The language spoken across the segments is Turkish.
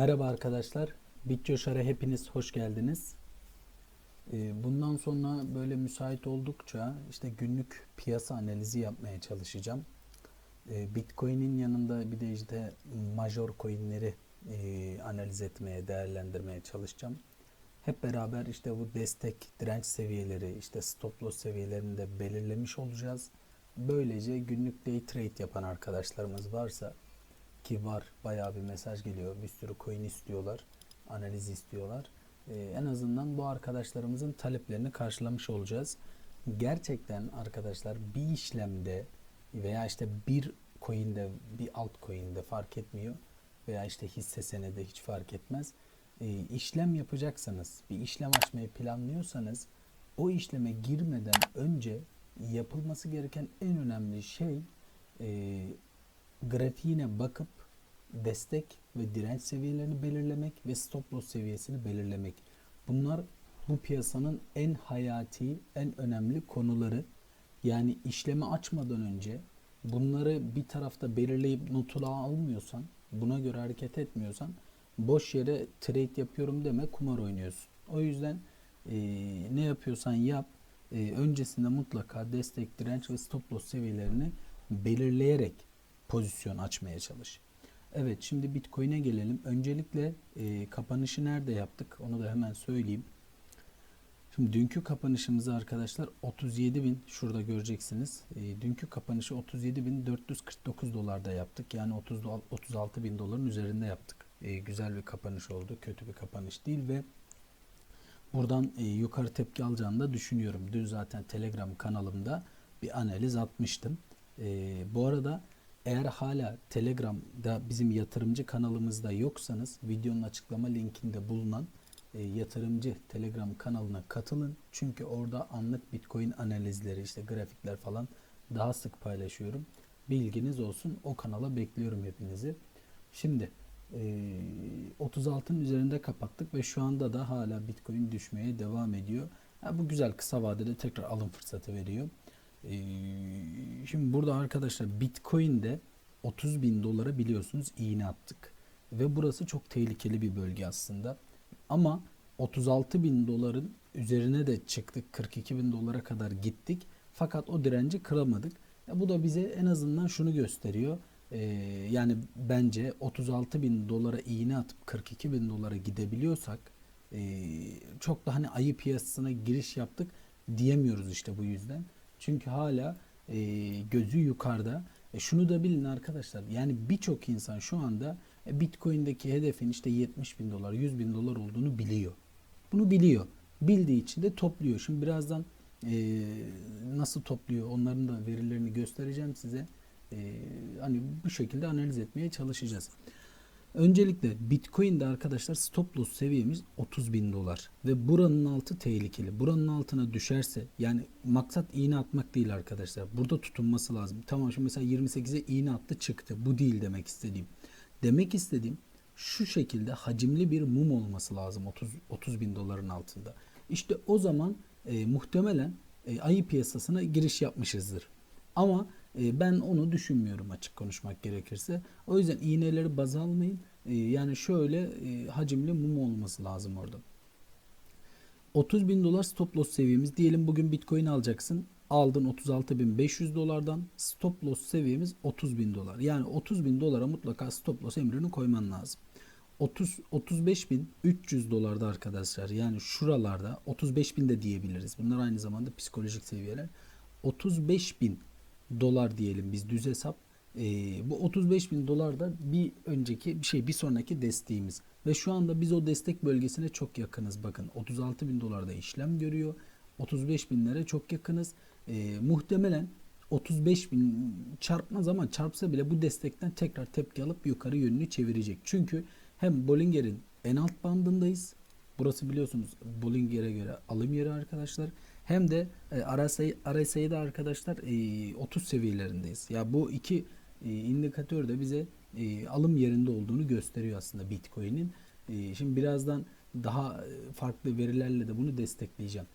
Merhaba arkadaşlar. BitCoşar'a hepiniz hoş geldiniz. Ee, Bundan sonra böyle müsait oldukça işte günlük piyasa analizi yapmaya çalışacağım. Ee, Bitcoin'in yanında bir de işte major coin'leri e, analiz etmeye, değerlendirmeye çalışacağım. Hep beraber işte bu destek, direnç seviyeleri, işte stop loss seviyelerini de belirlemiş olacağız. Böylece günlük day trade yapan arkadaşlarımız varsa ki var bayağı bir mesaj geliyor. Bir sürü coin istiyorlar. Analiz istiyorlar. Ee, en azından bu arkadaşlarımızın taleplerini karşılamış olacağız. Gerçekten arkadaşlar bir işlemde veya işte bir coin'de bir altcoin'de fark etmiyor veya işte hisse senedi hiç fark etmez. Ee, işlem yapacaksanız, bir işlem açmayı planlıyorsanız o işleme girmeden önce yapılması gereken en önemli şey e, grafiğine bakıp destek ve direnç seviyelerini belirlemek ve stop loss seviyesini belirlemek. Bunlar bu piyasanın en hayati, en önemli konuları. Yani işlemi açmadan önce bunları bir tarafta belirleyip notunu almıyorsan, buna göre hareket etmiyorsan boş yere trade yapıyorum deme kumar oynuyorsun. O yüzden e, ne yapıyorsan yap. e, öncesinde mutlaka destek, direnç ve stop loss seviyelerini belirleyerek pozisyon açmaya çalış. Evet şimdi Bitcoin'e gelelim. Öncelikle e, kapanışı nerede yaptık? Onu da hemen söyleyeyim. Şimdi dünkü kapanışımızı arkadaşlar 37 bin şurada göreceksiniz. E, dünkü kapanışı 37.449 dolarda yaptık. Yani 30 do- 36 bin doların üzerinde yaptık. E, güzel bir kapanış oldu. Kötü bir kapanış değil ve buradan e, yukarı tepki alacağını da düşünüyorum. Dün zaten Telegram kanalımda bir analiz atmıştım. E, bu arada eğer hala Telegram'da bizim yatırımcı kanalımızda yoksanız videonun açıklama linkinde bulunan e, yatırımcı Telegram kanalına katılın. Çünkü orada anlık Bitcoin analizleri işte grafikler falan daha sık paylaşıyorum. Bilginiz olsun. O kanala bekliyorum hepinizi. Şimdi e, 36'ın üzerinde kapattık ve şu anda da hala Bitcoin düşmeye devam ediyor. Ha, bu güzel kısa vadede tekrar alım fırsatı veriyor. Ee, şimdi burada arkadaşlar Bitcoin'de 30 bin dolara biliyorsunuz iğne attık. Ve burası çok tehlikeli bir bölge aslında. Ama 36 bin doların üzerine de çıktık. 42 bin dolara kadar gittik. Fakat o direnci kıramadık. Ya bu da bize en azından şunu gösteriyor. Ee, yani bence 36 bin dolara iğne atıp 42 bin dolara gidebiliyorsak ee, çok da hani ayı piyasasına giriş yaptık diyemiyoruz işte bu yüzden. Çünkü hala e, gözü yukarıda. E, şunu da bilin arkadaşlar. Yani birçok insan şu anda e, Bitcoin'deki hedefin işte 70 bin dolar, 100 bin dolar olduğunu biliyor. Bunu biliyor. Bildiği için de topluyor. Şimdi birazdan e, nasıl topluyor onların da verilerini göstereceğim size. E, hani bu şekilde analiz etmeye çalışacağız. Öncelikle Bitcoin'de arkadaşlar stop loss seviyemiz 30 bin dolar ve buranın altı tehlikeli. Buranın altına düşerse yani maksat iğne atmak değil arkadaşlar. Burada tutunması lazım. Tamam şimdi mesela 28'e iğne attı çıktı. Bu değil demek istediğim. Demek istediğim şu şekilde hacimli bir mum olması lazım 30, 30 bin doların altında. İşte o zaman e, muhtemelen e, ayı piyasasına giriş yapmışızdır. Ama ben onu düşünmüyorum açık konuşmak gerekirse. O yüzden iğneleri baz almayın. E, yani şöyle e, hacimli mum olması lazım orada. 30 bin dolar stop loss seviyemiz. Diyelim bugün bitcoin alacaksın. Aldın 36.500 dolardan. Stop loss seviyemiz 30 bin dolar. Yani 30 bin dolara mutlaka stop loss emrini koyman lazım. 30 35.300 dolarda arkadaşlar yani şuralarda 35.000 de diyebiliriz. Bunlar aynı zamanda psikolojik seviyeler. 35.000 dolar diyelim biz düz hesap. Ee, bu 35 bin dolar da bir önceki bir şey bir sonraki desteğimiz. Ve şu anda biz o destek bölgesine çok yakınız. Bakın 36 bin dolarda işlem görüyor. 35 binlere çok yakınız. Ee, muhtemelen 35 bin çarpmaz ama çarpsa bile bu destekten tekrar tepki alıp yukarı yönünü çevirecek. Çünkü hem Bollinger'in en alt bandındayız. Burası biliyorsunuz Bollinger'e göre alım yeri arkadaşlar hem de e, RSI, RSI'de arkadaşlar e, 30 seviyelerindeyiz. Ya bu iki e, indikatör de bize e, alım yerinde olduğunu gösteriyor aslında Bitcoin'in. E, şimdi birazdan daha e, farklı verilerle de bunu destekleyeceğim.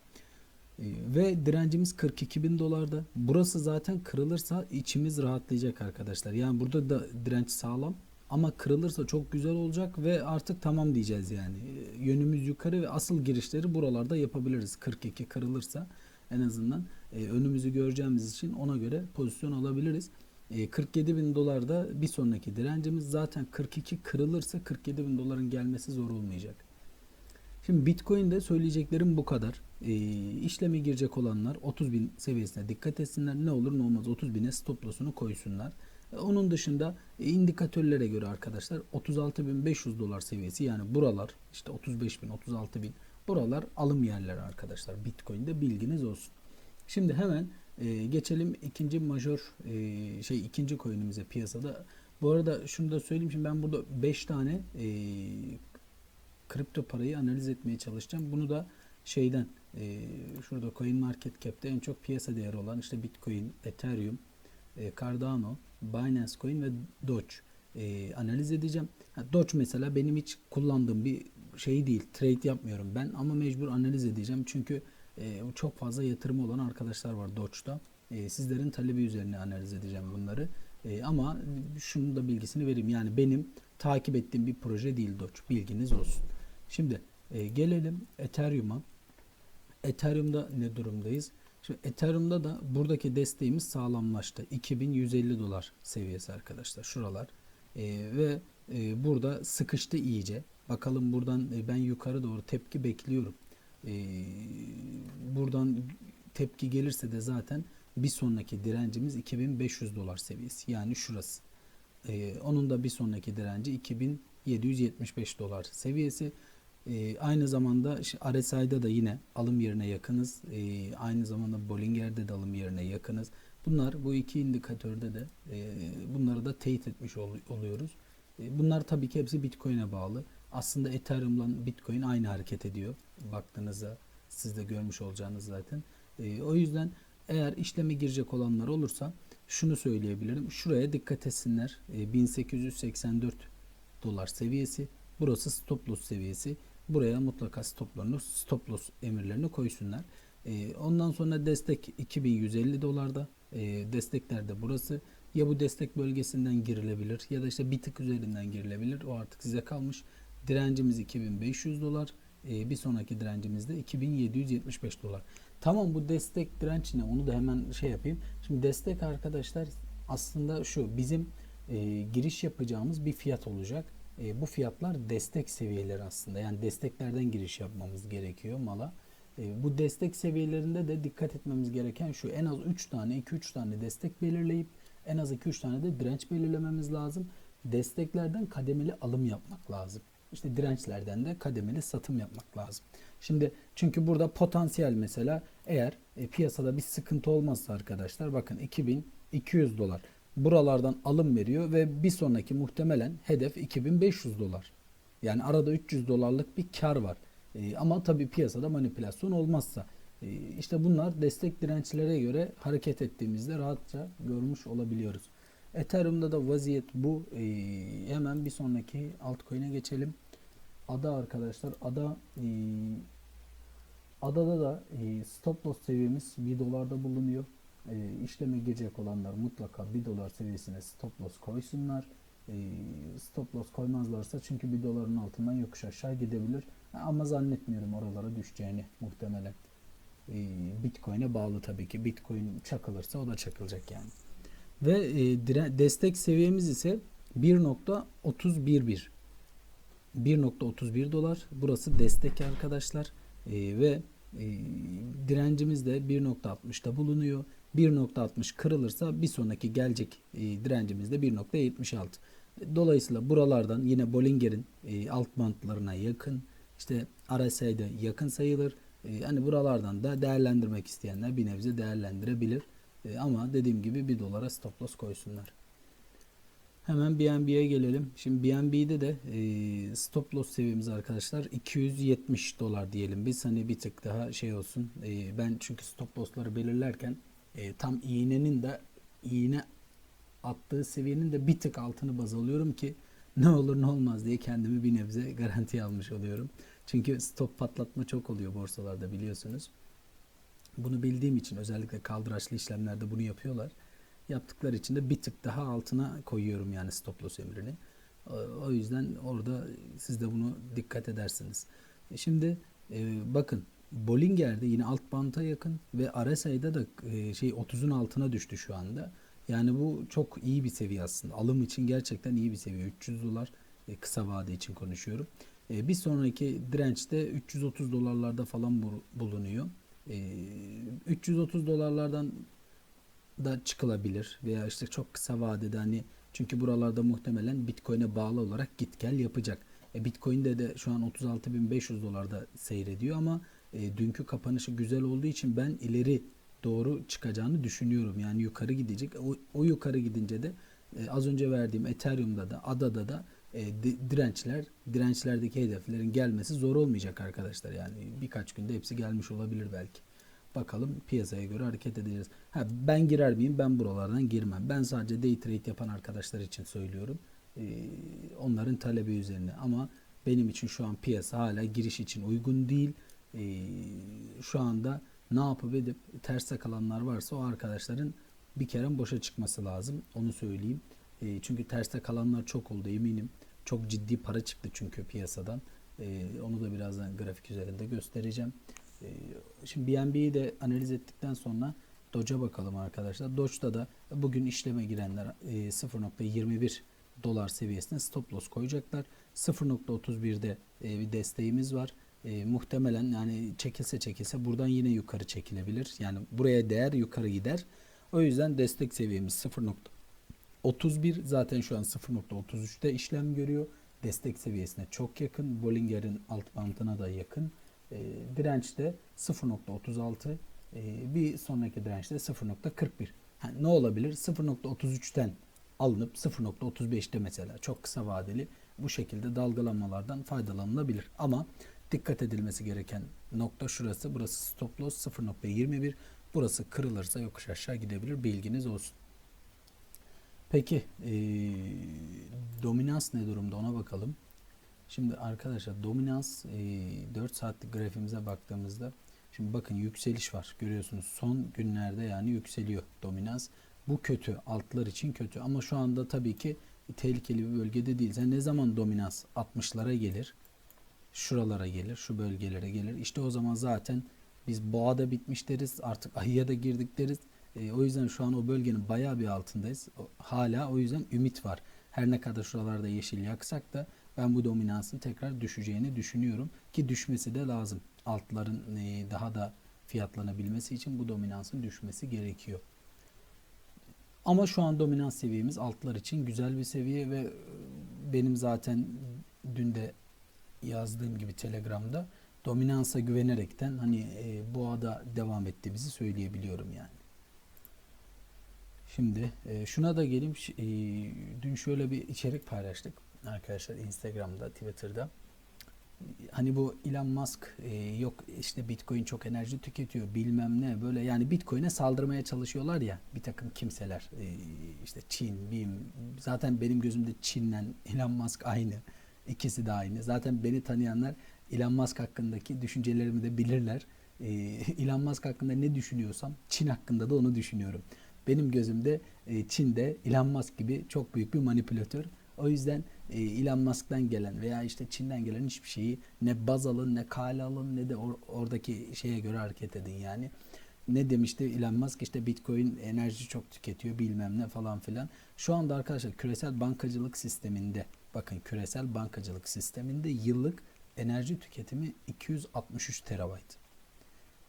E, ve direncimiz 42 bin dolarda. Burası zaten kırılırsa içimiz rahatlayacak arkadaşlar. Yani burada da direnç sağlam. Ama kırılırsa çok güzel olacak ve artık tamam diyeceğiz yani. E, Yönümüz yukarı ve asıl girişleri buralarda yapabiliriz. 42 kırılırsa en azından e, önümüzü göreceğimiz için ona göre pozisyon alabiliriz. E, 47 bin dolar da bir sonraki direncimiz zaten 42 kırılırsa 47 bin doların gelmesi zor olmayacak. Şimdi Bitcoin'de söyleyeceklerim bu kadar. E, işleme girecek olanlar 30 bin seviyesine dikkat etsinler. Ne olur ne olmaz 30 bine stop loss'unu koysunlar. Onun dışında e, indikatörlere göre arkadaşlar 36.500 dolar seviyesi yani buralar işte 35.000 36.000 buralar alım yerleri arkadaşlar Bitcoin'de bilginiz olsun. Şimdi hemen e, geçelim ikinci majör e, şey ikinci coin'imize piyasada. Bu arada şunu da söyleyeyim şimdi ben burada 5 tane e, kripto parayı analiz etmeye çalışacağım. Bunu da şeyden e, şurada Coin Market Cap'te en çok piyasa değeri olan işte Bitcoin, Ethereum, e, Cardano, Binance Coin ve Doge e, analiz edeceğim. Ha, Doge mesela benim hiç kullandığım bir şey değil. Trade yapmıyorum ben ama mecbur analiz edeceğim. Çünkü e, çok fazla yatırımı olan arkadaşlar var Doge'da. E, sizlerin talebi üzerine analiz edeceğim bunları. E, ama şunun da bilgisini vereyim. Yani benim takip ettiğim bir proje değil Doge. Bilginiz olsun. Şimdi e, gelelim Ethereum'a. Ethereum'da ne durumdayız? Şimdi Ethereum'da da buradaki desteğimiz sağlamlaştı. 2150 dolar seviyesi arkadaşlar. Şuralar. E, ve e, burada sıkıştı iyice. Bakalım buradan e, ben yukarı doğru tepki bekliyorum. E, buradan tepki gelirse de zaten bir sonraki direncimiz 2500 dolar seviyesi. Yani şurası. E, onun da bir sonraki direnci 2775 dolar seviyesi. E, aynı zamanda RSI'da da yine alım yerine yakınız. E, aynı zamanda Bollinger'de de alım yerine yakınız. Bunlar bu iki indikatörde de e, bunları da teyit etmiş ol, oluyoruz. E, bunlar tabii ki hepsi Bitcoin'e bağlı. Aslında Ethereum'la Bitcoin aynı hareket ediyor. Baktığınızda siz de görmüş olacağınız zaten. E, o yüzden eğer işleme girecek olanlar olursa şunu söyleyebilirim. Şuraya dikkat etsinler. E, 1884 dolar seviyesi. Burası stop loss seviyesi. Buraya mutlaka stoplarını, stop loss emirlerini koysunlar. E, ondan sonra destek 2150 dolarda. E, destekler de burası. Ya bu destek bölgesinden girilebilir ya da işte bir tık üzerinden girilebilir. O artık size kalmış. Direncimiz 2500 dolar. E, bir sonraki direncimiz de 2775 dolar. Tamam bu destek direnç ne? Onu da hemen şey yapayım. Şimdi destek arkadaşlar aslında şu bizim e, giriş yapacağımız bir fiyat olacak. E, bu fiyatlar destek seviyeleri aslında. Yani desteklerden giriş yapmamız gerekiyor mala. E, bu destek seviyelerinde de dikkat etmemiz gereken şu. En az 3 tane 2-3 tane destek belirleyip en az 2-3 tane de direnç belirlememiz lazım. Desteklerden kademeli alım yapmak lazım. İşte dirençlerden de kademeli satım yapmak lazım. Şimdi çünkü burada potansiyel mesela eğer e, piyasada bir sıkıntı olmazsa arkadaşlar bakın 2200 dolar buralardan alım veriyor ve bir sonraki muhtemelen hedef 2500 dolar. Yani arada 300 dolarlık bir kar var. E, ama tabii piyasada manipülasyon olmazsa e, işte bunlar destek dirençlere göre hareket ettiğimizde rahatça görmüş olabiliyoruz. Ethereum'da da vaziyet bu. E, hemen bir sonraki altcoin'e geçelim. Ada arkadaşlar. Ada e, Adada da e, stop loss seviyemiz 1 dolarda bulunuyor. E, işleme girecek olanlar mutlaka 1 dolar seviyesine stop loss koysunlar. E, stop loss koymazlarsa çünkü 1 doların altından yokuş aşağı gidebilir. Ama zannetmiyorum oralara düşeceğini muhtemelen. E, Bitcoin'e bağlı tabii ki. Bitcoin çakılırsa o da çakılacak yani. Ve e, destek seviyemiz ise 1.311 1.31 dolar. Burası destek arkadaşlar. E, ve e, direncimiz de 1.60'da bulunuyor. 1.60 kırılırsa bir sonraki gelecek e, direncimiz de 1.76. Dolayısıyla buralardan yine Bollinger'in e, alt bantlarına yakın işte RSI'de yakın sayılır. E, hani buralardan da değerlendirmek isteyenler bir nebze değerlendirebilir. E, ama dediğim gibi 1 dolara stop loss koysunlar. Hemen BNB'ye gelelim. Şimdi BNB'de de e, stop loss seviyemiz arkadaşlar 270 dolar diyelim biz. Hani bir tık daha şey olsun. E, ben çünkü stop loss'ları belirlerken e, tam iğnenin de iğne attığı seviyenin de bir tık altını baz alıyorum ki ne olur ne olmaz diye kendimi bir nebze garantiye almış oluyorum. Çünkü stop patlatma çok oluyor borsalarda biliyorsunuz. Bunu bildiğim için özellikle kaldıraçlı işlemlerde bunu yapıyorlar. Yaptıkları için de bir tık daha altına koyuyorum yani stop loss emrini. O, o yüzden orada siz de bunu dikkat edersiniz. E, Şimdi e, bakın Bollinger'de yine alt banta yakın ve RSI'da da e, şey 30'un altına düştü şu anda. Yani bu çok iyi bir seviye aslında. Alım için gerçekten iyi bir seviye. 300 dolar e, kısa vade için konuşuyorum. E, bir sonraki dirençte 330 dolarlarda falan bu- bulunuyor. E, 330 dolarlardan da çıkılabilir veya işte çok kısa vadede hani çünkü buralarda muhtemelen Bitcoin'e bağlı olarak git gel yapacak. E, Bitcoin'de de şu an 36.500 dolarda seyrediyor ama e, dünkü kapanışı güzel olduğu için ben ileri doğru çıkacağını düşünüyorum. Yani yukarı gidecek. O, o yukarı gidince de e, az önce verdiğim Ethereum'da da ADA'da da e, di- dirençler, dirençlerdeki hedeflerin gelmesi zor olmayacak arkadaşlar. Yani birkaç günde hepsi gelmiş olabilir belki. Bakalım piyasaya göre hareket edeceğiz. Ha, ben girer miyim? Ben buralardan girmem. Ben sadece day trade yapan arkadaşlar için söylüyorum. Ee, onların talebi üzerine. Ama benim için şu an piyasa hala giriş için uygun değil. Ee, şu anda ne yapıp edip terste kalanlar varsa o arkadaşların bir kere boşa çıkması lazım. Onu söyleyeyim. Ee, çünkü terste kalanlar çok oldu eminim. Çok ciddi para çıktı çünkü piyasadan. Ee, onu da birazdan grafik üzerinde göstereceğim. Ee, Şimdi BNB'yi de analiz ettikten sonra Doge'a bakalım arkadaşlar. Doge'da da bugün işleme girenler e, 0.21 dolar seviyesine stop loss koyacaklar. 0.31'de e, bir desteğimiz var. E, muhtemelen yani çekilse çekilse buradan yine yukarı çekilebilir. Yani buraya değer yukarı gider. O yüzden destek seviyemiz 0.31 zaten şu an 0.33'te işlem görüyor. Destek seviyesine çok yakın. Bollinger'in alt bantına da yakın. E, dirençte 0.36 e, bir sonraki dirençte 0.41. Ha, ne olabilir? 0.33'ten alınıp 0.35'te mesela çok kısa vadeli bu şekilde dalgalanmalardan faydalanılabilir. Ama dikkat edilmesi gereken nokta şurası. Burası stop loss 0.21. Burası kırılırsa yokuş aşağı gidebilir. Bilginiz olsun. Peki e, dominans ne durumda ona bakalım. Şimdi arkadaşlar dominans e, 4 saatlik grafiğimize baktığımızda şimdi bakın yükseliş var görüyorsunuz son günlerde yani yükseliyor dominans. Bu kötü altlar için kötü ama şu anda tabii ki tehlikeli bir bölgede değil. Sen ne zaman dominans 60'lara gelir şuralara gelir şu bölgelere gelir işte o zaman zaten biz boğada bitmiş deriz artık ayıya da girdik deriz. E, o yüzden şu an o bölgenin bayağı bir altındayız. Hala o yüzden ümit var. Her ne kadar şuralarda yeşil yaksak da ben bu dominansın tekrar düşeceğini düşünüyorum ki düşmesi de lazım. Altların e, daha da fiyatlanabilmesi için bu dominansın düşmesi gerekiyor. Ama şu an dominans seviyemiz altlar için güzel bir seviye ve e, benim zaten dün de yazdığım gibi Telegram'da dominansa güvenerekten hani e, boğada devam ettiğimizi söyleyebiliyorum yani. Şimdi e, şuna da geleyim. E, dün şöyle bir içerik paylaştık arkadaşlar Instagram'da, Twitter'da. Hani bu Elon Musk e, yok işte Bitcoin çok enerji tüketiyor bilmem ne böyle yani Bitcoin'e saldırmaya çalışıyorlar ya bir takım kimseler e, işte Çin, BİM zaten benim gözümde Çin'le Elon Musk aynı ikisi de aynı. Zaten beni tanıyanlar Elon Musk hakkındaki düşüncelerimi de bilirler. E, Elon Musk hakkında ne düşünüyorsam Çin hakkında da onu düşünüyorum. Benim gözümde e, Çin'de Elon Musk gibi çok büyük bir manipülatör. O yüzden e, Elon Musk'tan gelen veya işte Çin'den gelen hiçbir şeyi ne baz alın ne kale alın ne de or- oradaki şeye göre hareket edin yani. Ne demişti Elon Musk? İşte Bitcoin enerji çok tüketiyor bilmem ne falan filan. Şu anda arkadaşlar küresel bankacılık sisteminde bakın küresel bankacılık sisteminde yıllık enerji tüketimi 263 terabayt.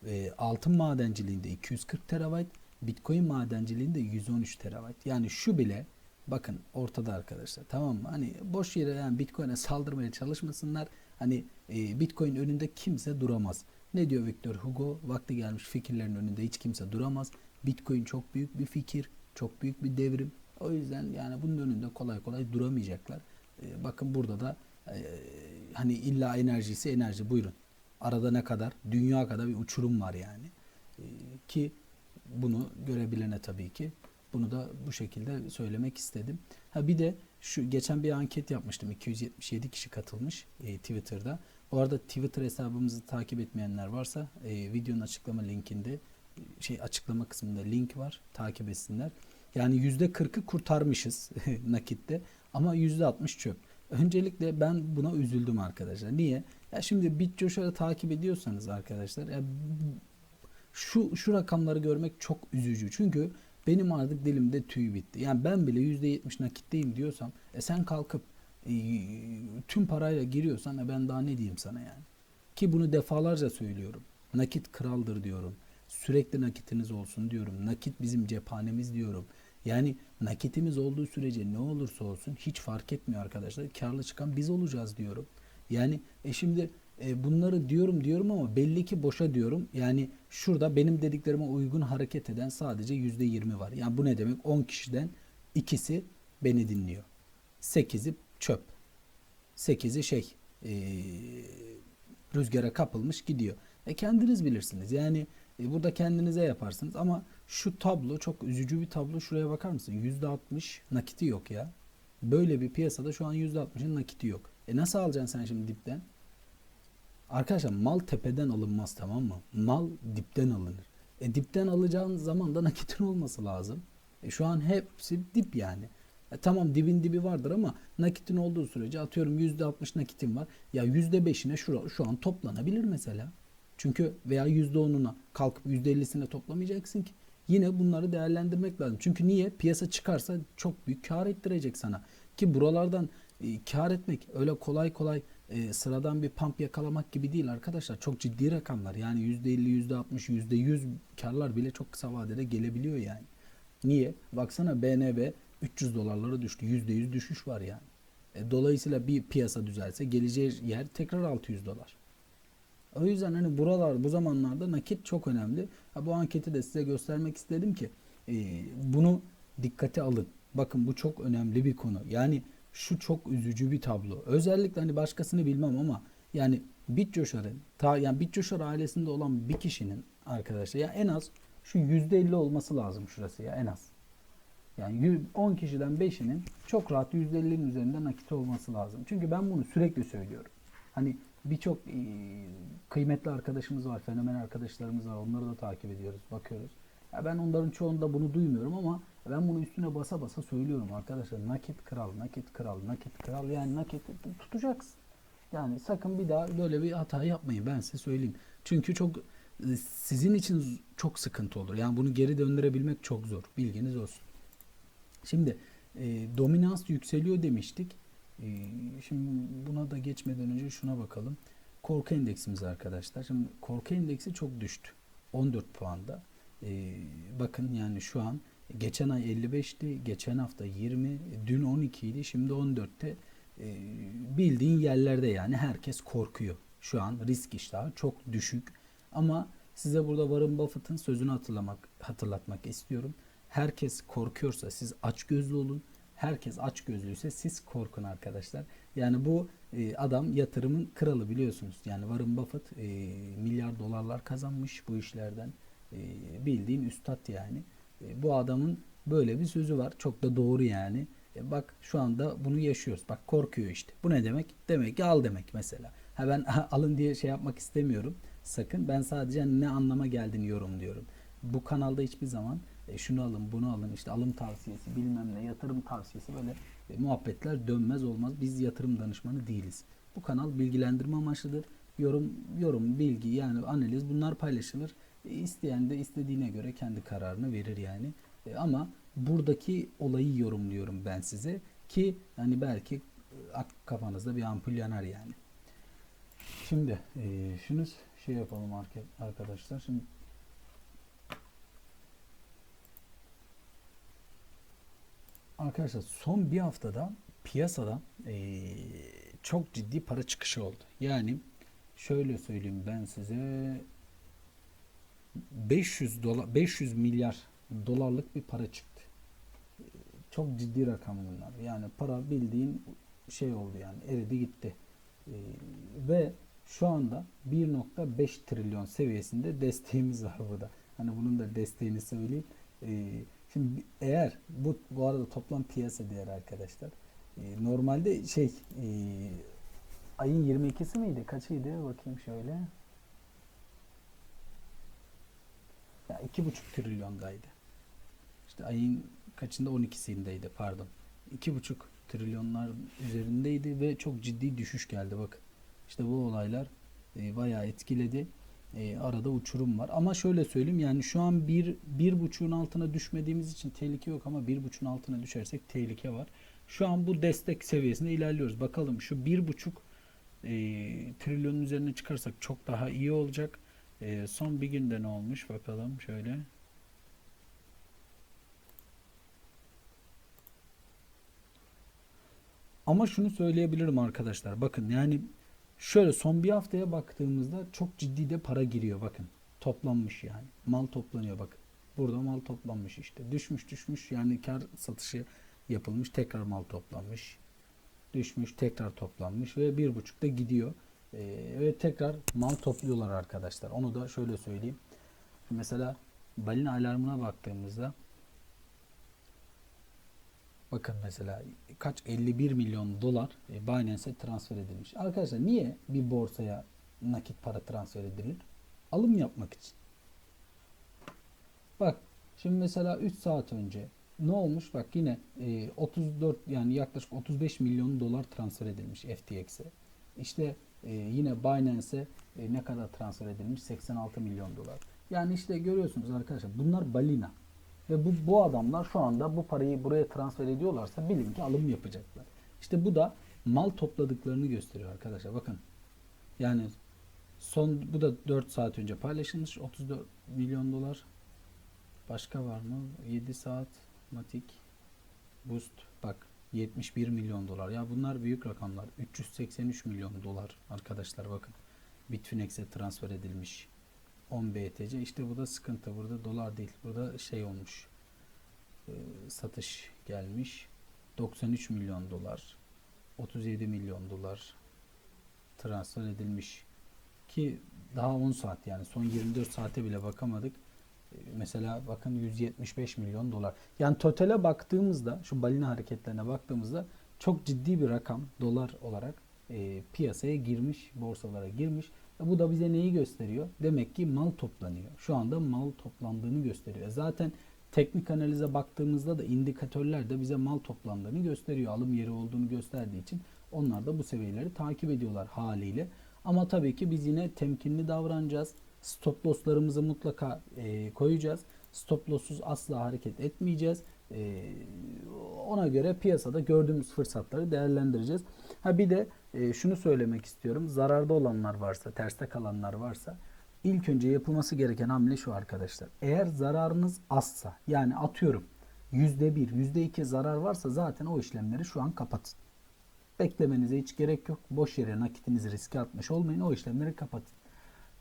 E, altın madenciliğinde 240 terabayt, Bitcoin madenciliğinde 113 terabayt. Yani şu bile bakın ortada arkadaşlar tamam mı? Hani boş yere yani Bitcoin'e saldırmaya çalışmasınlar. Hani e, Bitcoin önünde kimse duramaz. Ne diyor Victor Hugo? Vakti gelmiş fikirlerin önünde hiç kimse duramaz. Bitcoin çok büyük bir fikir, çok büyük bir devrim. O yüzden yani bunun önünde kolay kolay duramayacaklar. E, bakın burada da e, hani illa enerjisi enerji buyurun. Arada ne kadar? Dünya kadar bir uçurum var yani. E, ki bunu görebilene tabii ki bunu da bu şekilde söylemek istedim. Ha bir de şu geçen bir anket yapmıştım. 277 kişi katılmış e, Twitter'da. Bu arada Twitter hesabımızı takip etmeyenler varsa e, videonun açıklama linkinde şey açıklama kısmında link var. Takip etsinler. Yani %40'ı kurtarmışız nakitte ama %60 çöp. Öncelikle ben buna üzüldüm arkadaşlar. Niye? Ya şimdi BitCoşar'ı takip ediyorsanız arkadaşlar ya şu şu rakamları görmek çok üzücü. Çünkü benim artık dilimde tüy bitti. Yani ben bile %70 nakitteyim diyorsam e sen kalkıp e, tüm parayla giriyorsan e ben daha ne diyeyim sana yani. Ki bunu defalarca söylüyorum. Nakit kraldır diyorum. Sürekli nakitiniz olsun diyorum. Nakit bizim cephanemiz diyorum. Yani nakitimiz olduğu sürece ne olursa olsun hiç fark etmiyor arkadaşlar. Karlı çıkan biz olacağız diyorum. Yani e şimdi e, bunları diyorum diyorum ama belli ki boşa diyorum. Yani şurada benim dediklerime uygun hareket eden sadece %20 var. Yani bu ne demek? 10 kişiden ikisi beni dinliyor. 8'i çöp. 8'i şey e, rüzgara kapılmış gidiyor. E kendiniz bilirsiniz. Yani e, burada kendinize yaparsınız ama şu tablo çok üzücü bir tablo. Şuraya bakar mısın? %60 nakiti yok ya. Böyle bir piyasada şu an %60'ın nakiti yok. E nasıl alacaksın sen şimdi dipten? Arkadaşlar mal tepeden alınmaz tamam mı? Mal dipten alınır. E dipten alacağın zaman da nakitin olması lazım. E şu an hepsi dip yani. E tamam dibin dibi vardır ama nakitin olduğu sürece atıyorum %60 nakitin var. Ya %5'ine şu, şu an toplanabilir mesela. Çünkü veya %10'una kalkıp %50'sine toplamayacaksın ki. Yine bunları değerlendirmek lazım. Çünkü niye? Piyasa çıkarsa çok büyük kar ettirecek sana. Ki buralardan e, kar etmek öyle kolay kolay e, sıradan bir pump yakalamak gibi değil arkadaşlar. Çok ciddi rakamlar. Yani %50, %60, %100 karlar bile çok kısa vadede gelebiliyor yani. Niye? Baksana BNB 300 dolarlara düştü. %100 düşüş var yani. E, dolayısıyla bir piyasa düzelse geleceği yer tekrar 600 dolar. O yüzden hani buralar bu zamanlarda nakit çok önemli. Ha, bu anketi de size göstermek istedim ki e, bunu dikkate alın. Bakın bu çok önemli bir konu. Yani şu çok üzücü bir tablo. Özellikle hani başkasını bilmem ama yani BitCoşar'ın ta yani BitCoşar ailesinde olan bir kişinin arkadaşlar ya en az şu %50 olması lazım şurası ya en az. Yani 10 kişiden 5'inin çok rahat %50'nin üzerinde nakit olması lazım. Çünkü ben bunu sürekli söylüyorum. Hani birçok e, kıymetli arkadaşımız var, fenomen arkadaşlarımız var. Onları da takip ediyoruz, bakıyoruz. Ya ben onların çoğunda bunu duymuyorum ama ben bunu üstüne basa basa söylüyorum arkadaşlar. Nakit kral, nakit kral, nakit kral. Yani nakit tutacaksın. Yani sakın bir daha böyle bir hata yapmayın. Ben size söyleyeyim. Çünkü çok e, sizin için çok sıkıntı olur. Yani bunu geri döndürebilmek çok zor. Bilginiz olsun. Şimdi e, dominans yükseliyor demiştik. E, şimdi buna da geçmeden önce şuna bakalım. Korku endeksimiz arkadaşlar. Şimdi korku endeksi çok düştü. 14 puanda. E, bakın yani şu an geçen ay 55'ti, geçen hafta 20, dün 12 idi, şimdi 14'te e, bildiğin yerlerde yani herkes korkuyor. Şu an risk iştahı çok düşük. Ama size burada Warren Buffett'ın sözünü hatırlamak hatırlatmak istiyorum. Herkes korkuyorsa siz aç gözlü olun. Herkes aç gözlüyse siz korkun arkadaşlar. Yani bu e, adam yatırımın kralı biliyorsunuz. Yani Warren Buffett e, milyar dolarlar kazanmış bu işlerden. E, bildiğin üstad yani. E, bu adamın böyle bir sözü var. Çok da doğru yani. E, bak şu anda bunu yaşıyoruz. Bak korkuyor işte. Bu ne demek? Demek ki al demek mesela. Ha ben alın diye şey yapmak istemiyorum. Sakın ben sadece ne anlama geldiğini yorumluyorum. Bu kanalda hiçbir zaman e, şunu alın, bunu alın, işte alım tavsiyesi, bilmem ne, yatırım tavsiyesi böyle e, muhabbetler dönmez olmaz. Biz yatırım danışmanı değiliz. Bu kanal bilgilendirme amaçlıdır. Yorum, yorum, bilgi yani analiz bunlar paylaşılır. E, isteyen de istediğine göre kendi kararını verir yani. E, ama buradaki olayı yorumluyorum ben size ki hani belki e, kafanızda bir ampul yanar yani. Şimdi e, şunu şey yapalım arkadaşlar. Şimdi Arkadaşlar son bir haftada piyasada e, çok ciddi para çıkışı oldu. Yani şöyle söyleyeyim ben size 500 dolar 500 milyar dolarlık bir para çıktı. Çok ciddi rakam bunlar. Yani para bildiğin şey oldu yani eridi gitti. E, ve şu anda 1.5 trilyon seviyesinde desteğimiz var burada. Hani bunun da desteğini söyleyeyim. E, Şimdi eğer bu bu arada toplam piyasa değeri arkadaşlar. E, normalde şey e, ayın 22'si miydi? Kaçıydı? Bakayım şöyle. Ya iki buçuk trilyondaydı. İşte ayın kaçında 12'sindeydi pardon. 2,5 trilyonlar üzerindeydi ve çok ciddi düşüş geldi bak. İşte bu olaylar e, bayağı etkiledi. E, arada uçurum var. Ama şöyle söyleyeyim yani şu an bir, bir buçuğun altına düşmediğimiz için tehlike yok ama bir buçuğun altına düşersek tehlike var. Şu an bu destek seviyesinde ilerliyoruz. Bakalım şu bir buçuk e, trilyonun üzerine çıkarsak çok daha iyi olacak. E, son bir günde ne olmuş bakalım şöyle. Ama şunu söyleyebilirim arkadaşlar. Bakın yani şöyle son bir haftaya baktığımızda çok ciddi de para giriyor bakın. Toplanmış yani. Mal toplanıyor bakın. Burada mal toplanmış işte. Düşmüş düşmüş yani kar satışı yapılmış. Tekrar mal toplanmış. Düşmüş tekrar toplanmış ve bir buçukta gidiyor. Ee, ve tekrar mal topluyorlar arkadaşlar. Onu da şöyle söyleyeyim. Mesela balina alarmına baktığımızda Bakın mesela kaç 51 milyon dolar e, Binance'e transfer edilmiş. Arkadaşlar niye bir borsaya nakit para transfer edilir? Alım yapmak için. Bak şimdi mesela 3 saat önce ne olmuş? Bak yine e, 34 yani yaklaşık 35 milyon dolar transfer edilmiş FTX'e. İşte e, yine Binance'e e, ne kadar transfer edilmiş? 86 milyon dolar. Yani işte görüyorsunuz arkadaşlar bunlar balina. Ve bu, bu adamlar şu anda bu parayı buraya transfer ediyorlarsa bilin ki alım yapacaklar. İşte bu da mal topladıklarını gösteriyor arkadaşlar. Bakın. Yani son bu da 4 saat önce paylaşılmış 34 milyon dolar. Başka var mı? 7 saat matik boost bak 71 milyon dolar. Ya bunlar büyük rakamlar. 383 milyon dolar arkadaşlar bakın. Bitfinex'e transfer edilmiş. 10 BTC. İşte bu da sıkıntı. Burada dolar değil. Burada şey olmuş. E, satış gelmiş. 93 milyon dolar. 37 milyon dolar transfer edilmiş. Ki daha 10 saat yani son 24 saate bile bakamadık. E, Mesela bakın 175 milyon dolar. Yani totale baktığımızda şu balina hareketlerine baktığımızda çok ciddi bir rakam dolar olarak e, piyasaya girmiş, borsalara girmiş. E bu da bize neyi gösteriyor? Demek ki mal toplanıyor. Şu anda mal toplandığını gösteriyor. Zaten teknik analize baktığımızda da indikatörler de bize mal toplandığını gösteriyor. Alım yeri olduğunu gösterdiği için onlar da bu seviyeleri takip ediyorlar haliyle. Ama tabii ki biz yine temkinli davranacağız. Stop loss'larımızı mutlaka e, koyacağız. Stop loss'suz asla hareket etmeyeceğiz. E, ona göre piyasada gördüğümüz fırsatları değerlendireceğiz. Ha bir de e, şunu söylemek istiyorum. Zararda olanlar varsa, terste kalanlar varsa ilk önce yapılması gereken hamle şu arkadaşlar. Eğer zararınız azsa yani atıyorum %1, %2 zarar varsa zaten o işlemleri şu an kapatın. Beklemenize hiç gerek yok. Boş yere nakitinizi riske atmış olmayın. O işlemleri kapatın.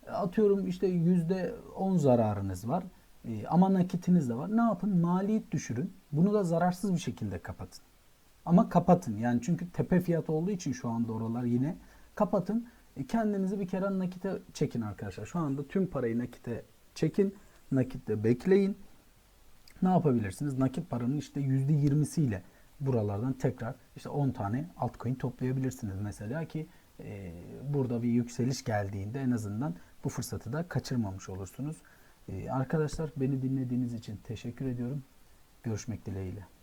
Atıyorum işte %10 zararınız var. E, ama nakitiniz de var. Ne yapın? Maliyet düşürün. Bunu da zararsız bir şekilde kapatın. Ama kapatın. Yani çünkü tepe fiyat olduğu için şu anda oralar yine kapatın. E, kendinizi bir kere nakite çekin arkadaşlar. Şu anda tüm parayı nakite çekin. Nakitte bekleyin. Ne yapabilirsiniz? Nakit paranın işte %20'siyle buralardan tekrar işte 10 tane altcoin toplayabilirsiniz mesela ki e, burada bir yükseliş geldiğinde en azından bu fırsatı da kaçırmamış olursunuz. E, arkadaşlar beni dinlediğiniz için teşekkür ediyorum. Görüşmek dileğiyle.